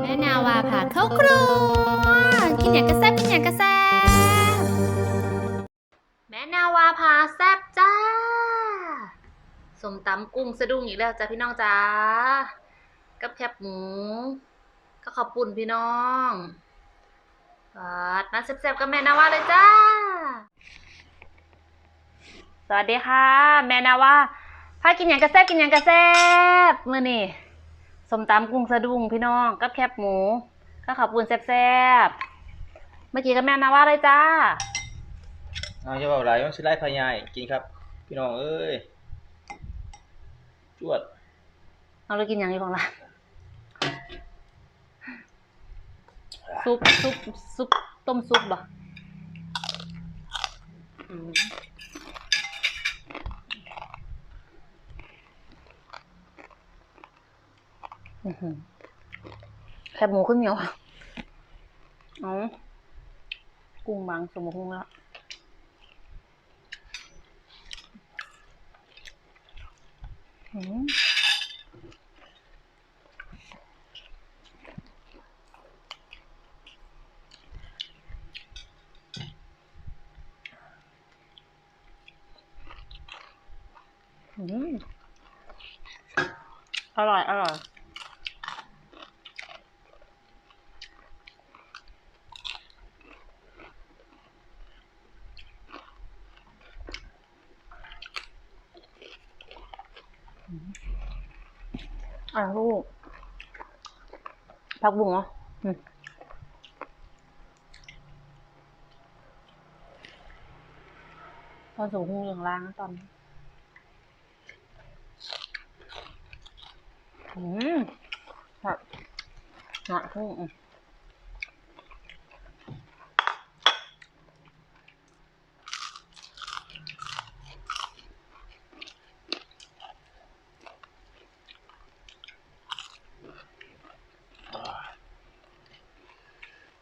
แม่นาวาพาเข้าครัว กินอย่างกระแซบกินอย่างกระแซบแม่นาวาพาแซบจ้าสมตำกุ้งสะดุ้งอีกแล้วจ้าพี่น้องจ้ากับแคบหมู ก็ขอบปุ่นพี่น้องปัดมาแซ่บๆกับแม่นาวาเลยจ้า สวัสดีค่ะ แม่นาวาพากินอย่างกระแซบกินอย่างกระแซบมือนี่ สมตำกุ้งสะดุ้งพี่น้องกับแคบหมูก็ขอบคุแซ่บๆ เมื่อกี้ก็แม่นาว่าเลยจ้าเอาจะบอกอะไรต้องชิลไล่พญายกินครับ พี่น้องเอ้ยจวด เอาแล้วกินอย่างนี้ของเราซุปซุปซุปต้มซุปบ่ แคบหมูขึ้นเหนียวอ๋อกุ้งบางสมกุ้งแล้วอืมอร่อย อร่อย อะลูกผักบุ้งเหรอพอสูงหงอย่างล้างตอนอืมผักหนักทุ่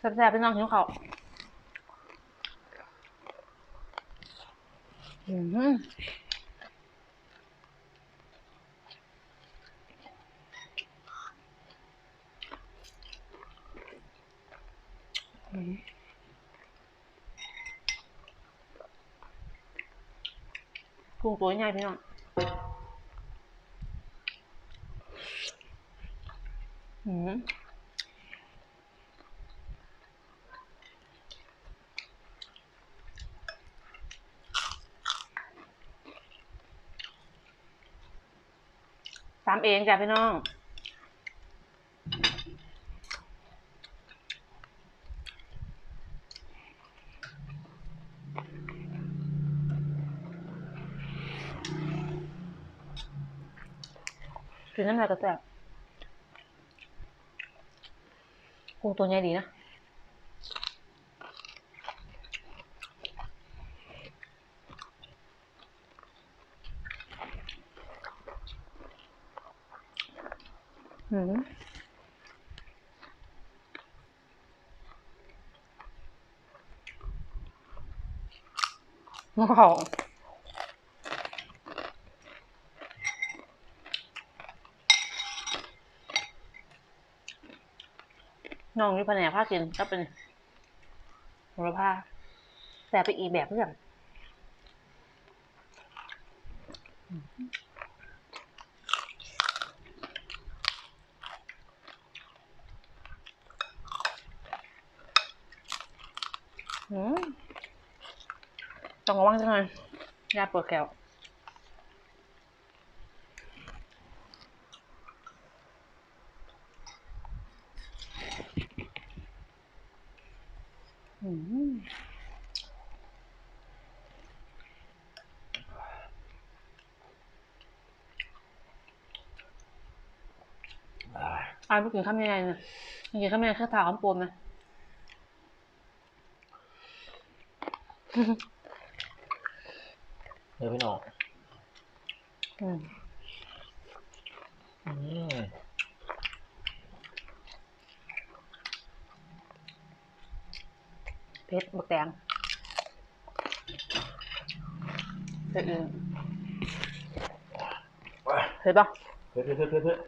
แซ่บๆเป็นน้องหิวเขาอืมอืมกุ้ง่ายใหญ่พี่น้อง嗯。Mm. ำเองจ้ะพี่น้องกินน้ำลายก็ะแสบคอ้ตัวใหญ่ดีนะ ว้าวน้องอยู่แผนกผ้ากินก็เป็นหัวผ้าแต่ไปอีแบบเพื่อนอืม จังหวะว่างจังเลยยาปิดแก้วอืมอายไม่กินข้าวยังไงนะกินข้าวยังไงแค่ถามปวดไหม เดี๋ยวพี่นออืมอืมเพชรบักแดงเจะอื่นเห็นปะเผ็ดเผ็ดเผ็ดเผ็ดเผ็ด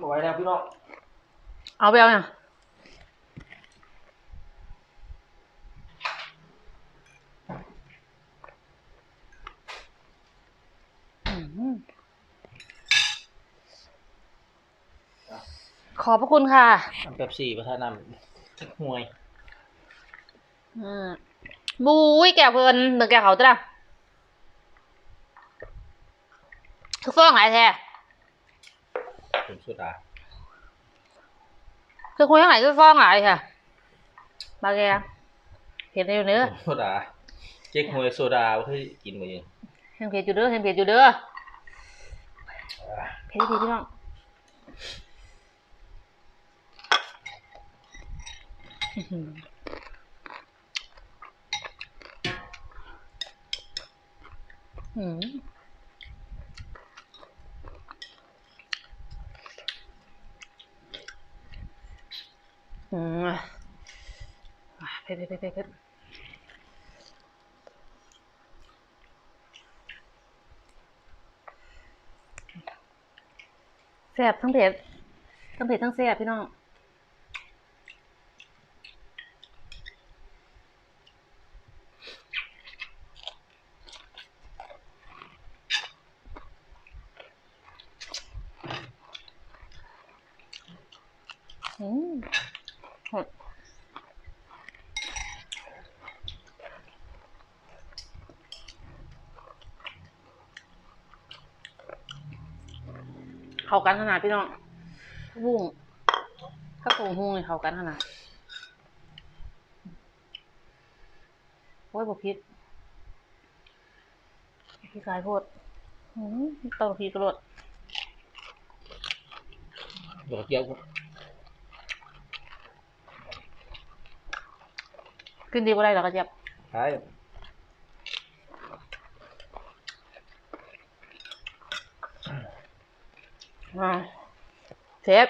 บ่ไหวแล้วพี่น้องเอาไปเอาเนี่ย ขอบพระคุณค่ะน้ำเป๊ปซี่ประทานน้ำติ๊กหวยอืมบุ้ยแก้วเพิ่นเบิ่งแก้วเขาตัวละทุกฟองหลายแท้ผมสุดาคือคุยทั้งหลายทุกฟองหลายค่ะบาแกเห็นอยู่เนื้อผมสุดา เจ๊กหวยโซดาว่าเคยกินมายัง เห็นเผ็ดอยู่เด้อเห็นเผ็ดอยู่เด้อเผ็ดดีพี่น้องอืมอืมอะเผ็ดเผ็ดเผ็ดเผ็ดเผ็ด แซ่บทั้งเผ็ดทั้งเผ็ดทั้งแซ่บพี่น้อง อืมหดเข้า กันขนาดพี่น้องวุ้งถ้าโกงหุงเลยเข้ากันขนาดโอ้ยบพิษพี่กายโพดอืมเต้าพีกระโดดดอกเกี้ยวขึ้นดีกว่าได้หรอกระเจี๊ยบใช่ อ่าเซฟ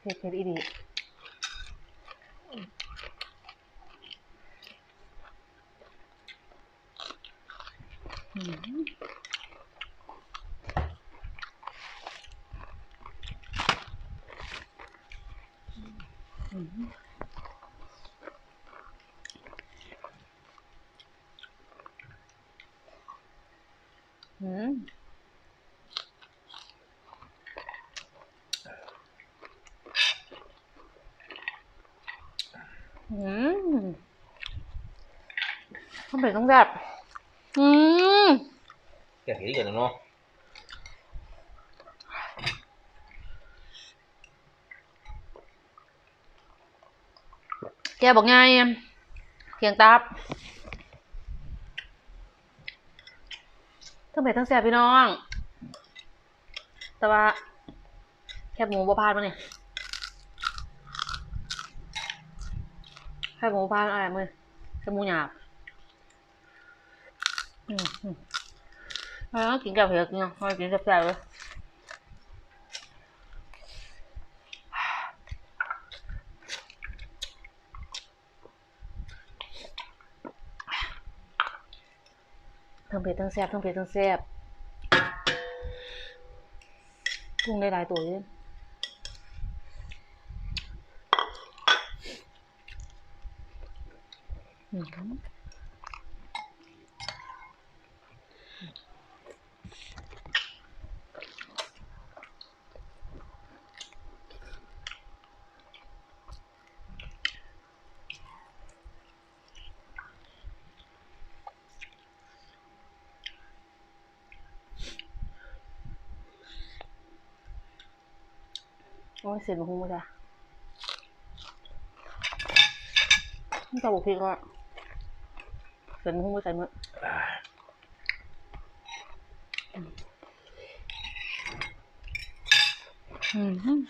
เผ็ดเผ็ดอีดีอืมอืมอืม อืมต้องเป็นต้องแบบอืมแกะเห็นกันเนาะแกบอกไงเพียงตับทั้งเป็ดทั้งแสบพี่น้อง แต่ว่าแคบหมูบ่พลาดมาเนี่ย แคบหมูพลาดอะไรมือแคบหมูหยาบอืมอืมอ่ากินกับเผือกเนี่ยเอากินแซ่บๆเลยทั้งเผ็ดทั้งแซ่บทั้งเผ็ดทั้งแซ่บกุ้งได้หลายตัวเลยอือ หือโอ้ยเสียบหูจ้ะ นี่ตาบุกพริกอะเสียบหูไม่ใส่มืออืมอืม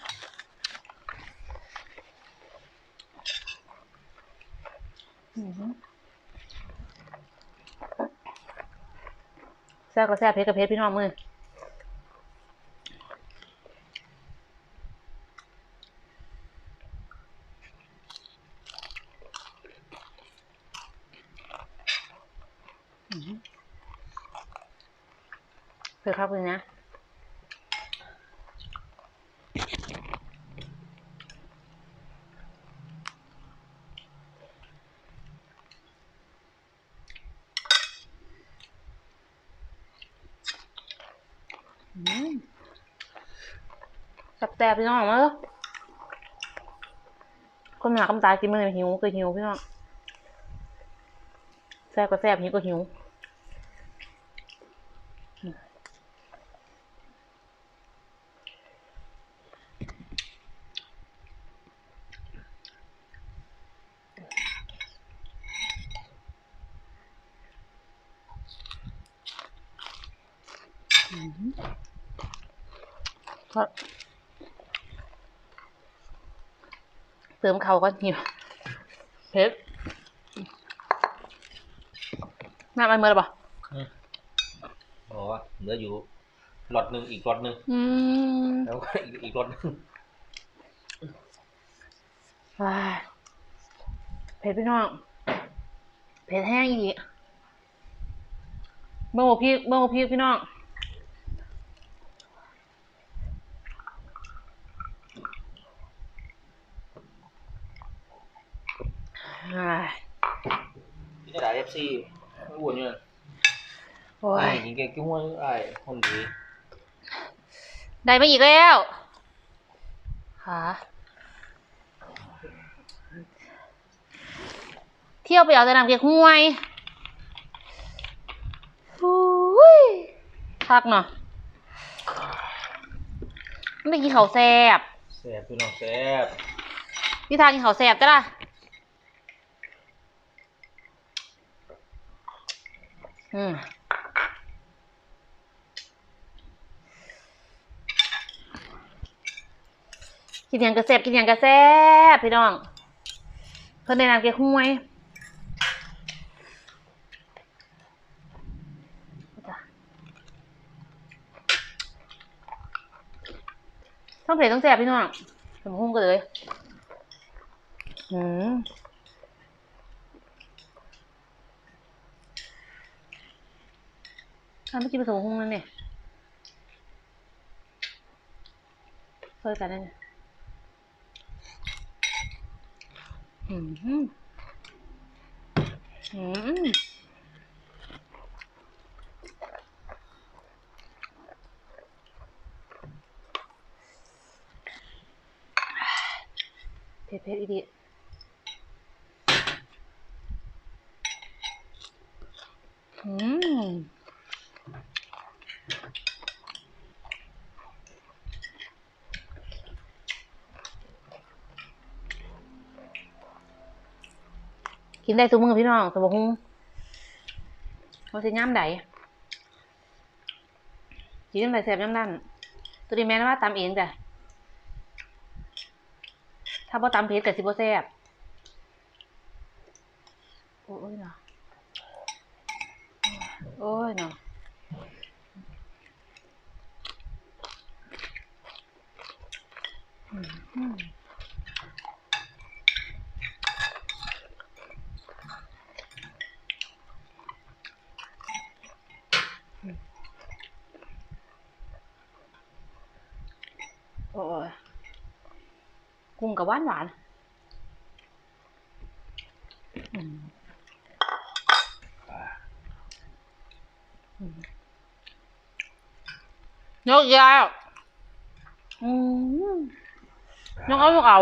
อืมแซ่บก็แซ่บเพชรก็เพชรพี่น้องมือ คือครับคุณนะแซ่บๆพี่น้องมาเลยคนหนาคกำตายกินมือหิวก็หิวพี่น้องแซ่บก็แซ่บหิวก็หิว เติมเขาก็หิวเผ็ดน้ำมันเมื่อหรอปะอ๋อเหลืออยู่หลอดหนึ่งอีกหลอดหนึ่งอืมแล้วก็อีกอีกหลอดหนึ่งว้ายเผ็ดพี่น้อง เผ็ดแห้งอีกเมื่อวพริกเมื่อวพริกพี่น้อง อ้าย พี่จะด่าเอฟซีอ้วนอยู่นั่นโอ้ไอ้ยยิงแกกิ้งว่าไอ้คนดีได้มาอีกแล้วหาเที่ยวไปเอาแต่น้ำเก๊กฮวยอุ้ยพักเนาะไม่กินข้าวแซ่บแซ่บพี่น้องแซ่บพี่ทานกินข้าวแซ่บจ้ะล่ะ อืมกินยังกระแซบกินยังกระแซบพี่น้อง เพิ่นในนามเก๊กฮวยจ้ะต้องเผ็ดต้องแซ่บพี่น้องผมหุ้งกันเลย อืม ทำไม่กินผสมหงนั่นเนี่ยช่วยกันได้เนี่ยอืมอืมอืมเผ็ดเผ็ดอีดีอืม กินได้ทุกมื้อพี่น้องสมบูรณ์ว่าสิย่ำใดกินย่ำใดแซ่บย่ำนั่นตัวนี้แม่นว่าตำเองจ้ะถ้าบ่ตำเผ็ดกับสิบ่แซ่บโอ้ยเนาะโอ้ยเนาะอืมอืมโอ้ย กุ้งกับหวานหวานอืมอืมยกยาวอืมยกเอายกเ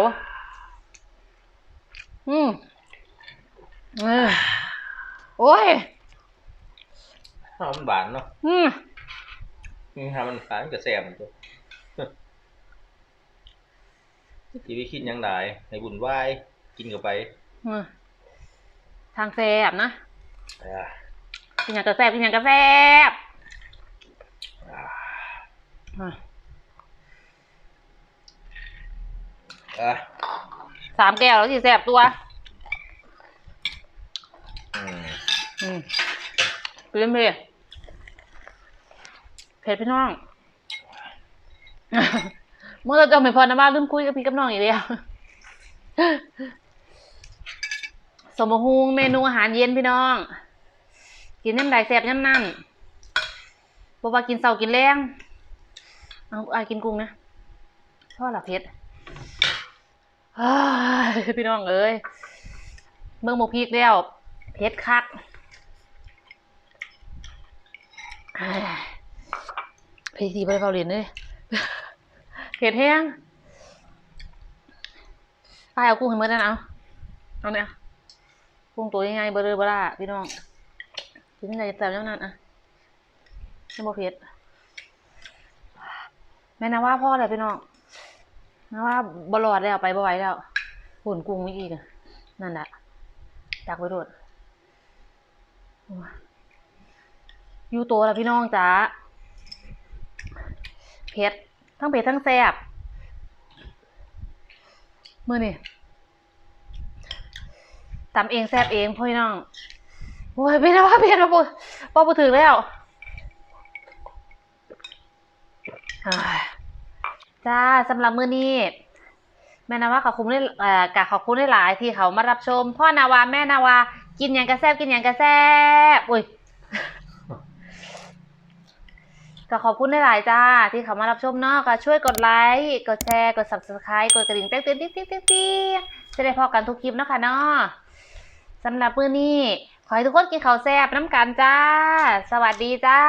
ทำมันบานกับแซ่บมันตัวที่ไปคิดหยังไงในบุญไหวายกินกับไปอืมทางแซบนะอ่ากินอย่างกระแซบกินอย่างกระแซบอะอะสามแก้วแล้วสิแซบตัว อืมอืมเปรี้ยวเผ็ดเผ็ดพี่น้องเมื่อเราจะไม่พอนะบ้านลืมคุยกับพี่กับน้องอีกแล้วสมฮูงเมนูอาหารเย็นพี่น้อง กินน้ำใดแซ่บน้ำนั่นบอกว่ากินเสากินแรงเอาไอายกินกุ้งนะชอบหลับเพชรอ้ายพี่น้องเอ้ยเมืองโมพีกแล้วเพชรคักเพเพทีไปเฝ้าเรียนเลย เผ็ดแห้งไปเอากุ้งให้เมื่อนั้นเอาเอาเนี่ยกุ้งตัวยังไงเบอร์เบอร์ล่าพี่น้องกินอะไรแต่แล้วนั้นอะไม่บอกเผ็ดแม่นะว่าพ่อเลยพี่น้องนะว่าบลอดแล้วไปบ่ไหวแล้วหุ่นกุ้งไม่อีกนั่นแหละจักไว้โดดอยู่โตแล้วพี่น้องจ้าเผ็ด ทั้งเผ็ดทั้งแซ่บมือนี่ตำเองแซ่บเองพ่อน้องโอ้ยเป็นว่าเผ็ดมาปุ๊บปอปูถึงแล้วจ้าสำหรับมือนี้แม่นาวาขอบคุณได้เอ่อกะขอบคุณได้หลายที่เขามารับชม พ่อนาวาแม่นาวากินหยังกระแซบกินหยังกระแซบอุ้ย ก็ขอบคุณได้หลายจ้า ที่เขามารับชมเนาะก็ช่วยกดไลค์กดแชร์กด subscribe กดกระดิ่งแจ้งเตือนติ๊กติ๊กติ๊งติ๊กจะได้พอกันทุกคลิปเนาะค่ะเนาะสำหรับมื้อนี้ ขอให้ทุกคนกินข้าวแซ่บน้ำกันจ้า สวัสดีจ้า